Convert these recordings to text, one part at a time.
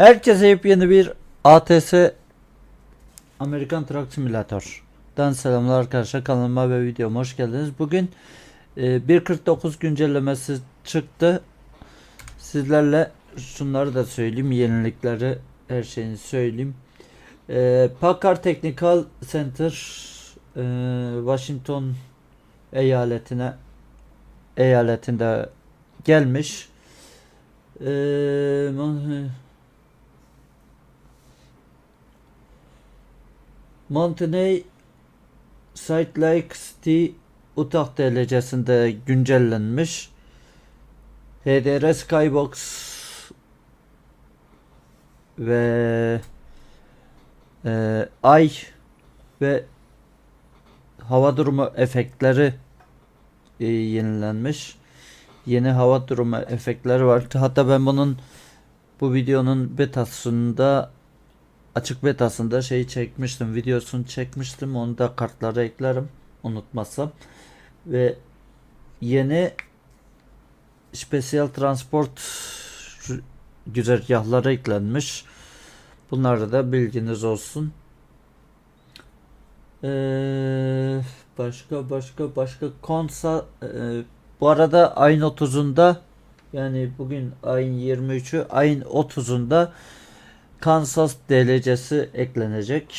Herkese yepyeni bir ATS Amerikan Truck Simulator'dan selamlar arkadaşlar kanalıma ve videoma hoş geldiniz. Bugün e, 1.49 güncellemesi çıktı. Sizlerle şunları da söyleyeyim yenilikleri her şeyini söyleyeyim. E, Packard Technical Center e, Washington eyaletine eyaletinde gelmiş. E, Mon- Montenay Site Lake City Utah DLC'sinde güncellenmiş. HDR Skybox ve e, ay ve hava durumu efektleri e, yenilenmiş. Yeni hava durumu efektleri var. Hatta ben bunun bu videonun betasında açık betasında şeyi çekmiştim. Videosunu çekmiştim. Onu da kartlara eklerim. Unutmazsam. Ve yeni Special Transport güzergahları eklenmiş. Bunlarda da bilginiz olsun. Ee, başka başka başka konsa e, bu arada ayın 30'unda yani bugün ayın 23'ü ayın 30'unda Kansas DLC'si eklenecek.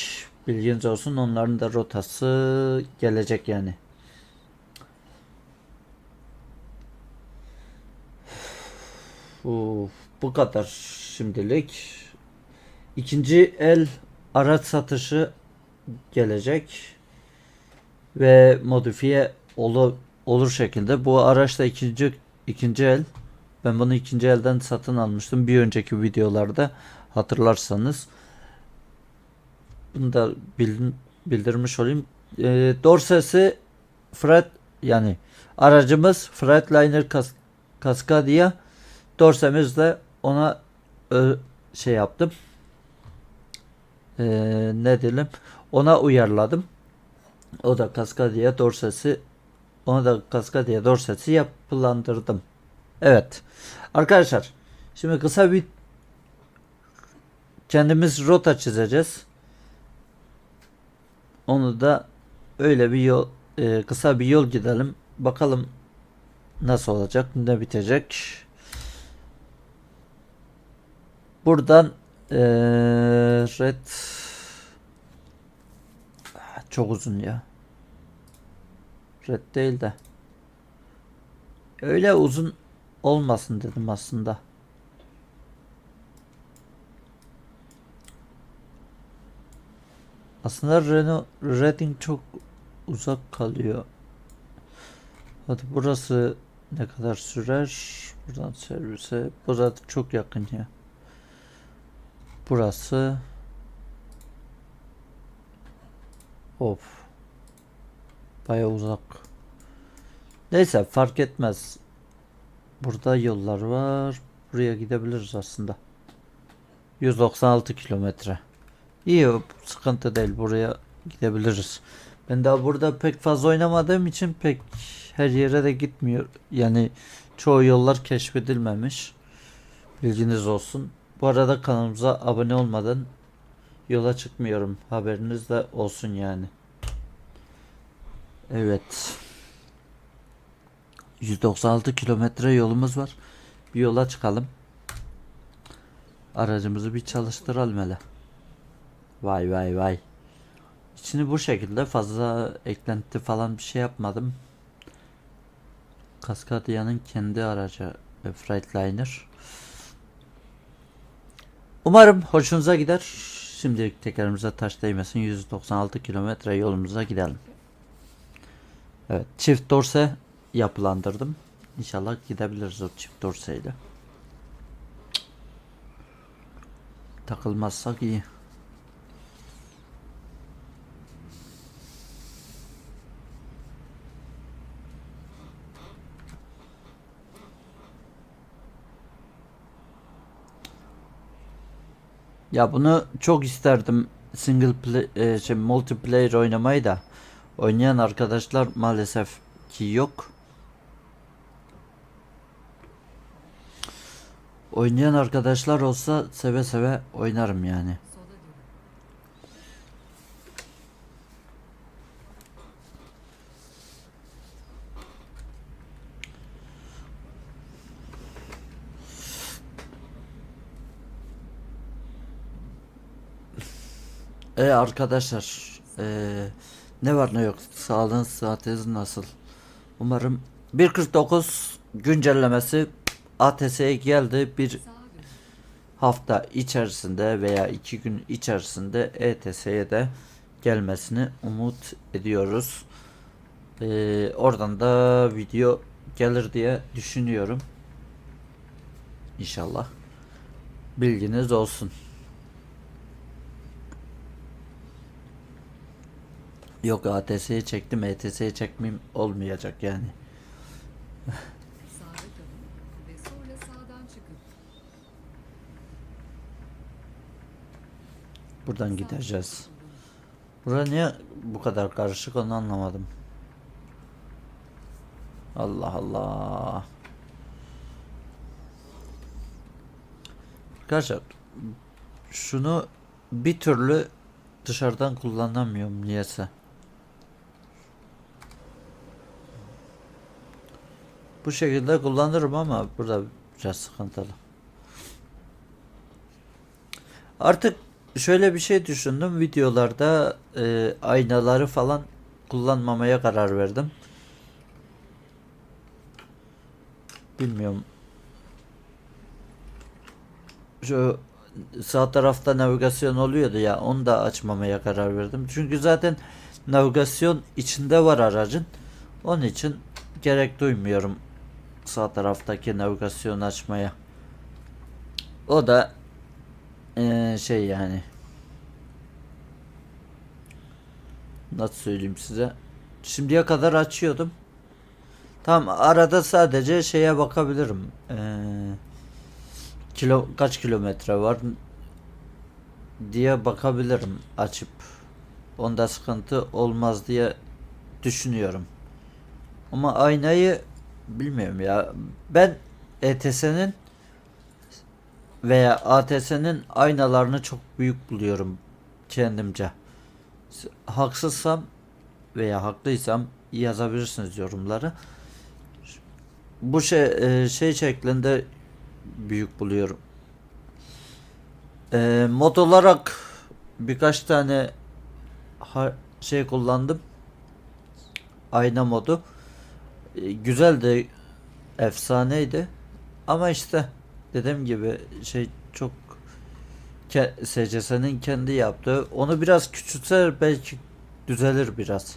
Bilginiz olsun onların da rotası gelecek yani. Uf, bu kadar şimdilik. İkinci el araç satışı gelecek ve modifiye olur, olur şekilde. Bu araç da ikinci ikinci el. Ben bunu ikinci elden satın almıştım bir önceki videolarda hatırlarsanız. Bunu da bil- bildirmiş olayım. E, Dorsesi Fred yani aracımız Freightliner Kas Cascadia Dorsemiz de ona şey yaptım. E, ne diyelim ona uyarladım. O da Cascadia Dorsesi ona da Cascadia Dorsesi yapılandırdım. Evet. Arkadaşlar şimdi kısa bir kendimiz rota çizeceğiz. Onu da öyle bir yol e, kısa bir yol gidelim. Bakalım nasıl olacak, ne bitecek. Buradan e, red çok uzun ya. Red değil de. Öyle uzun olmasın dedim aslında. Aslında Renault Reading çok uzak kalıyor. Hadi burası ne kadar sürer? Buradan servise. Burası çok yakın ya. Burası Of. Baya uzak. Neyse fark etmez. Burada yollar var. Buraya gidebiliriz aslında. 196 kilometre. İyi sıkıntı değil buraya gidebiliriz. Ben daha burada pek fazla oynamadığım için pek her yere de gitmiyor. Yani çoğu yollar keşfedilmemiş. Bilginiz olsun. Bu arada kanalımıza abone olmadan yola çıkmıyorum. Haberiniz de olsun yani. Evet. 196 kilometre yolumuz var. Bir yola çıkalım. Aracımızı bir çalıştıralım hele. Vay vay vay. İçini bu şekilde fazla eklenti falan bir şey yapmadım. Cascadia'nın kendi aracı e, Freightliner. Umarım hoşunuza gider. Şimdilik tekerimize taş değmesin. 196 kilometre yolumuza gidelim. Evet çift dorse yapılandırdım. İnşallah gidebiliriz o çift dorseyle. Takılmazsak iyi. Ya bunu çok isterdim single play, e, şey, multiplayer oynamayı da oynayan arkadaşlar maalesef ki yok. Oynayan arkadaşlar olsa seve seve oynarım yani. E arkadaşlar e, ne var ne yok sağlığınız sıhhatiniz nasıl? Umarım 1.49 güncellemesi ATS'ye geldi bir hafta içerisinde veya iki gün içerisinde ETS'ye de gelmesini umut ediyoruz. Ee, oradan da video gelir diye düşünüyorum. İnşallah. Bilginiz olsun. Yok ATS'yi çektim ETS'yi çekmeyeyim olmayacak yani. Sağa kalın ve sonra sağdan çıkın. Buradan gideceğiz. Bura niye bu kadar karışık onu anlamadım. Allah Allah. Arkadaşlar şunu bir türlü dışarıdan kullanamıyorum niyeyse. Bu şekilde kullanırım ama burada biraz sıkıntılı. Artık şöyle bir şey düşündüm. Videolarda e, aynaları falan kullanmamaya karar verdim. Bilmiyorum. Şu sağ tarafta navigasyon oluyordu ya onu da açmamaya karar verdim. Çünkü zaten navigasyon içinde var aracın. Onun için gerek duymuyorum sağ taraftaki navigasyonu açmaya. O da eee, şey yani. Nasıl söyleyeyim size? Şimdiye kadar açıyordum. Tam arada sadece şeye bakabilirim. Eee, kilo kaç kilometre var diye bakabilirim açıp. Onda sıkıntı olmaz diye düşünüyorum. Ama aynayı bilmiyorum ya ben ETS'nin veya ATS'nin aynalarını çok büyük buluyorum kendimce. Haksızsam veya haklıysam yazabilirsiniz yorumlara. Bu şey e, şey şeklinde büyük buluyorum. E, mod olarak birkaç tane şey kullandım. Ayna modu. E, güzeldi. Efsaneydi. Ama işte dediğim gibi şey çok ke- SCS'nin kendi yaptığı. Onu biraz küçültse belki düzelir biraz.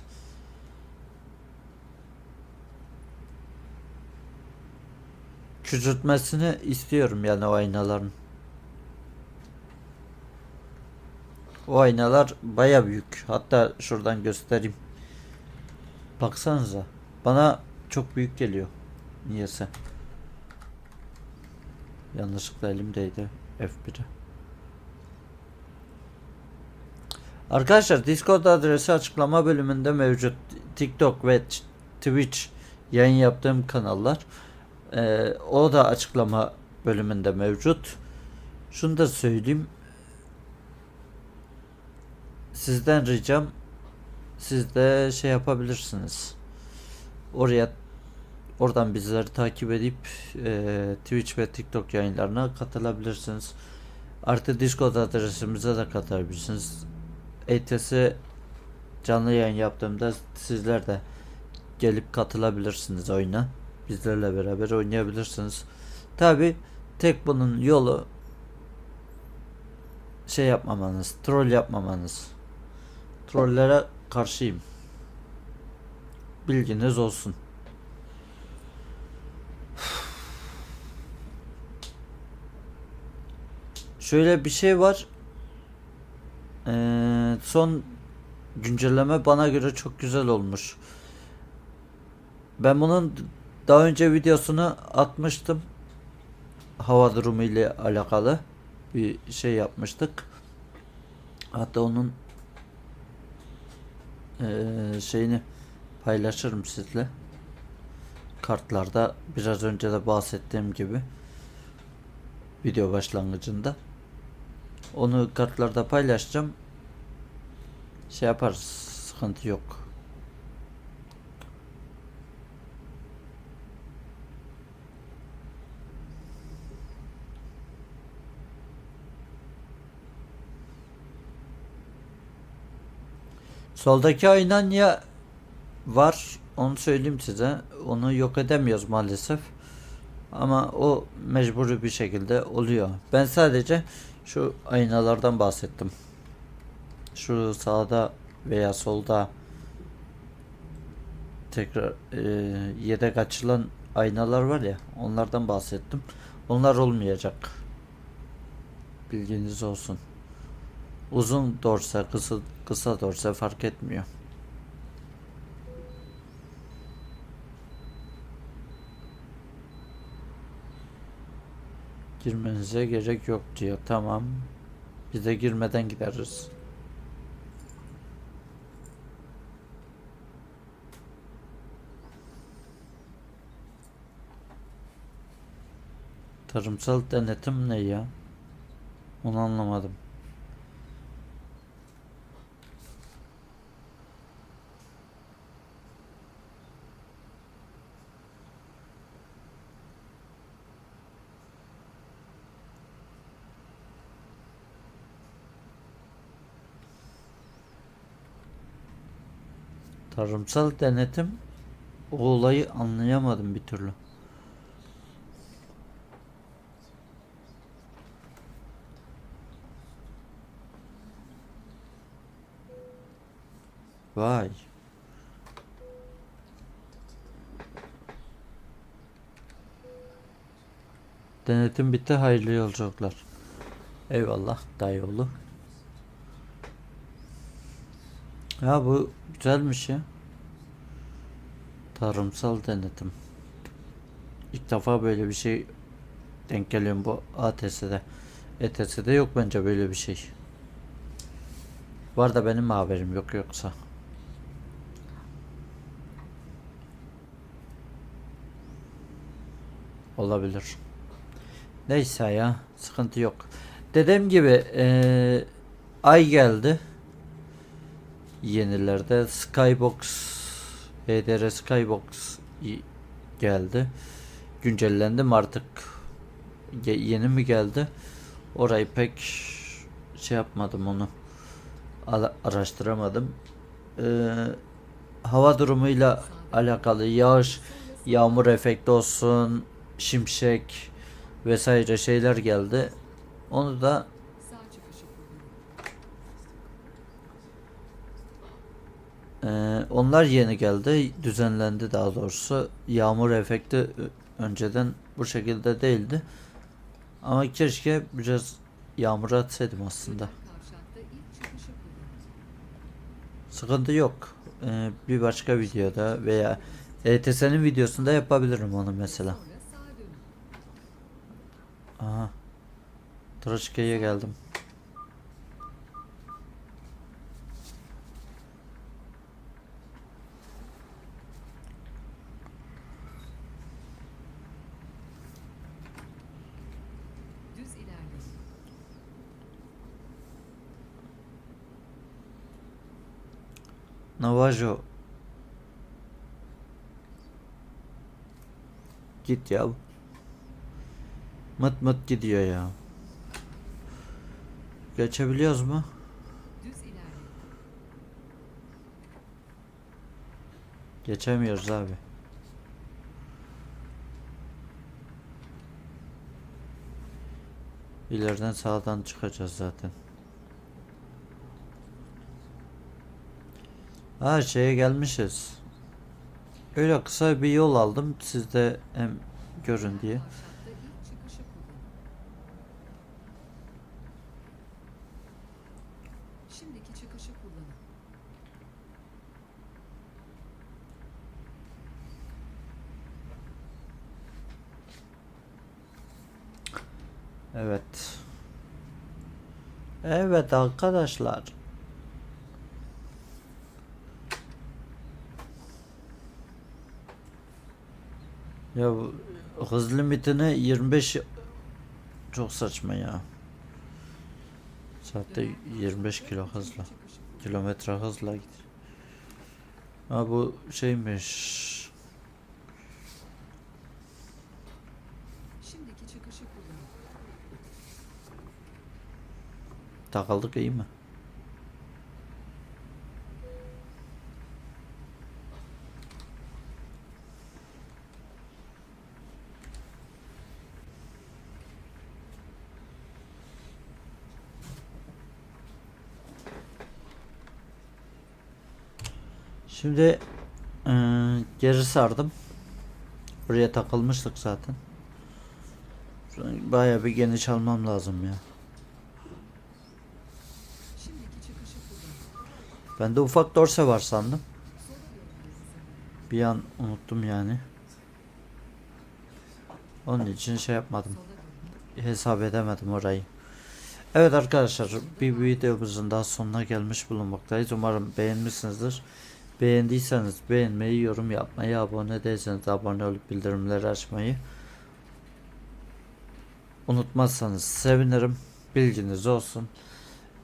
Küçültmesini istiyorum yani o aynaların. O aynalar baya büyük. Hatta şuradan göstereyim. Baksanıza. Bana çok büyük geliyor. Niyeyse. Yanlışlıkla elimdeydi F1'e. Arkadaşlar Discord adresi açıklama bölümünde mevcut. TikTok ve Twitch yayın yaptığım kanallar. Ee, o da açıklama bölümünde mevcut. Şunu da söyleyeyim. Sizden ricam siz de şey yapabilirsiniz. Oraya Oradan bizleri takip edip e, Twitch ve TikTok yayınlarına katılabilirsiniz. Artı Discord adresimize de katılabilirsiniz. ETS canlı yayın yaptığımda sizler de gelip katılabilirsiniz oyuna. Bizlerle beraber oynayabilirsiniz. Tabi tek bunun yolu şey yapmamanız, troll yapmamanız. Trollere karşıyım. Bilginiz olsun. Şöyle bir şey var. Ee, son güncelleme bana göre çok güzel olmuş. Ben bunun daha önce videosunu atmıştım. Hava durumu ile alakalı bir şey yapmıştık. Hatta onun eee, şeyini paylaşırım sizle. Kartlarda biraz önce de bahsettiğim gibi. video başlangıcında. Onu kartlarda paylaşacağım. Şey yaparız. Sıkıntı yok. Soldaki Aynanya var. Onu söyleyeyim size. Onu yok edemiyoruz maalesef. Ama o mecburi bir şekilde oluyor. Ben sadece şu aynalardan bahsettim. Şu sağda veya solda tekrar e, yedek açılan aynalar var ya onlardan bahsettim. Onlar olmayacak. Bilginiz olsun. Uzun dorsa kısa kısa dorsa fark etmiyor. Girmenize gerek yok diyor. Tamam. Biz de girmeden gideriz. Tarımsal denetim ne ya? Onu anlamadım. Tarımsal denetim o olayı anlayamadım bir türlü. Vay. Denetim bitti. Hayırlı yolculuklar. Eyvallah dayıoğlu. Ya bu güzelmiş ya. Tarımsal denetim. İlk defa böyle bir şey denk geliyorum bu ATS'de. ETS'de yok bence böyle bir şey. Var da benim haberim yok yoksa. Olabilir. Neyse ya sıkıntı yok. Dediğim gibi eee, ay geldi. Yenilerde Skybox HDR Skybox geldi. Güncellendi mi artık yeni mi geldi? Orayı pek şey yapmadım onu. Araştıramadım. Ee, hava durumuyla alakalı yağış, yağmur efekti olsun, şimşek vesaire şeyler geldi. Onu da Sağ çıkışı kullanın. Ee, onlar yeni geldi, düzenlendi daha doğrusu. Yağmur efekti önceden bu şekilde değildi. Ama keşke biraz yağmur atsaydım aslında. Sıkıntı yok. Ee, bir başka videoda veya ETS'nin videosunda yapabilirim onu mesela. Aha. Troşka'ya geldim. Navajo. Git ya. Mıt mıt gidiyor ya. Geçebiliyoruz mu? Geçemiyoruz abi. İleriden sağdan çıkacağız zaten. Ha şeye gelmişiz. Öyle kısa bir yol aldım. Siz de hem görün diye. Evet. Evet arkadaşlar. Ya hız limitini 25 Çok saçma ya. Saatte 25 kilo hızla. Kilometre hızla gidiyor. Ha bu şeymiş. Şimdiki çıkışı kullanın. Takıldık iyi mi? Şimdi eee, geri sardım. Buraya takılmıştık zaten. Bayağı bir geniş almam lazım ya. Kullanın. Bende ufak dorse var sandım. Bir an unuttum yani. Onun için şey yapmadım. Hesap edemedim orayı. Evet arkadaşlar bir videomuzun daha sonuna gelmiş bulunmaktayız. Umarım beğenmişsinizdir. Beğendiyseniz beğenmeyi, yorum yapmayı, abone değilseniz abone olup bildirimleri açmayı unutmazsanız sevinirim. Bilginiz olsun.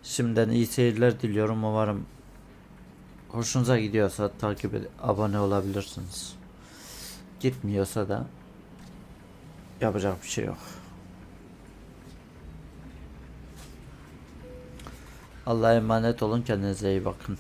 Şimdiden iyi seyirler diliyorum. Umarım hoşunuza gidiyorsa takip abone olabilirsiniz. Gitmiyorsa da yapacak bir şey yok. Allah'a emanet olun. Kendinize iyi bakın.